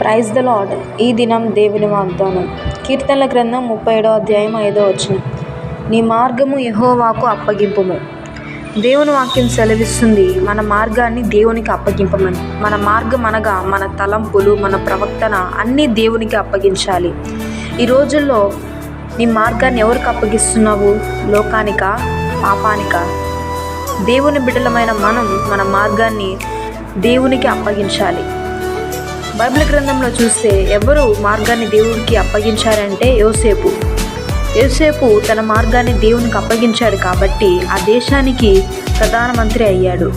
Praise the lord ఈ దినం దేవుని వాగ్దానం. కీర్తనల గ్రంథం ముప్పై ఏడో అధ్యాయం ఐదో వచ్చిన నీ మార్గము యహోవాకు అప్పగింపుము. దేవుని వాక్యం సెలవిస్తుంది మన మార్గాన్ని దేవునికి అప్పగింపమని. మన మార్గం అనగా మన తలంపులు మన ప్రవర్తన అన్నీ దేవునికి అప్పగించాలి. ఈ రోజుల్లో నీ మార్గాన్ని ఎవరికి అప్పగిస్తున్నావు? లోకానికా పాపానికా? దేవుని బిడ్డలమైన మనం మన మార్గాన్ని దేవునికి అప్పగించాలి. బైబిల్ గ్రంథంలో చూస్తే ఎవరు మార్గాన్ని దేవుడికి అప్పగించారంటే యోసేపు. యోసేపు తన మార్గాన్ని దేవునికి అప్పగించాడు కాబట్టి ఆ దేశానికి ప్రధానమంత్రి అయ్యాడు.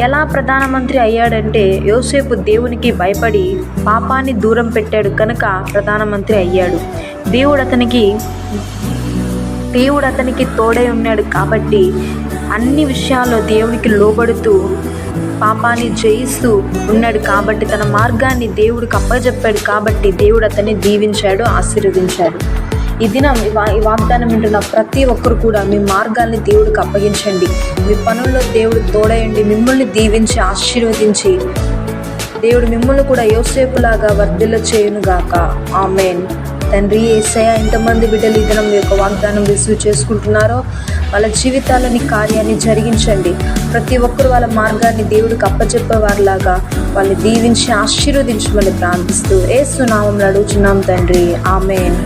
ఎలా ప్రధానమంత్రి అయ్యాడంటే యోసేపు దేవునికి భయపడి పాపాన్ని దూరం పెట్టాడు కనుక ప్రధానమంత్రి అయ్యాడు. దేవుడు అతనికి దేవుడు అతనికి తోడై ఉన్నాడు కాబట్టి అన్ని విషయాల్లో దేవునికి లోబడుతూ పాపాన్ని జయిస్తూ ఉన్నాడు కాబట్టి తన మార్గాన్ని దేవుడికి అప్పజెప్పాడు కాబట్టి దేవుడు అతన్ని దీవించాడు ఆశీర్వదించాడు. ఈ దినం ఈ ఈ వాగ్దానం వింటున్న ప్రతి ఒక్కరు కూడా మీ మార్గాల్ని దేవుడికి అప్పగించండి. మీ పనుల్లో దేవుడు తోడయండి. మిమ్మల్ని దీవించి ఆశీర్వదించి దేవుడు మిమ్మల్ని కూడా యోసేపులాగా వర్ధిల్ల చేయునుగాక ఆమెన్. తండ్రి ఏసయ ఎంతమంది బిడ్డలు ఇద్దరం మీ యొక్క వాగ్దానం రిసీవ్ చేసుకుంటున్నారో వాళ్ళ జీవితాలని కార్యాన్ని జరిగించండి. ప్రతి ఒక్కరు వాళ్ళ మార్గాన్ని దేవుడికి అప్పచెప్పేవారిలాగా వాళ్ళని దీవించి ఆశీర్వదించమని ప్రార్థిస్తూ ఏ సునామంలో అడుగుచున్నాం తండ్రి. ఆమెన్.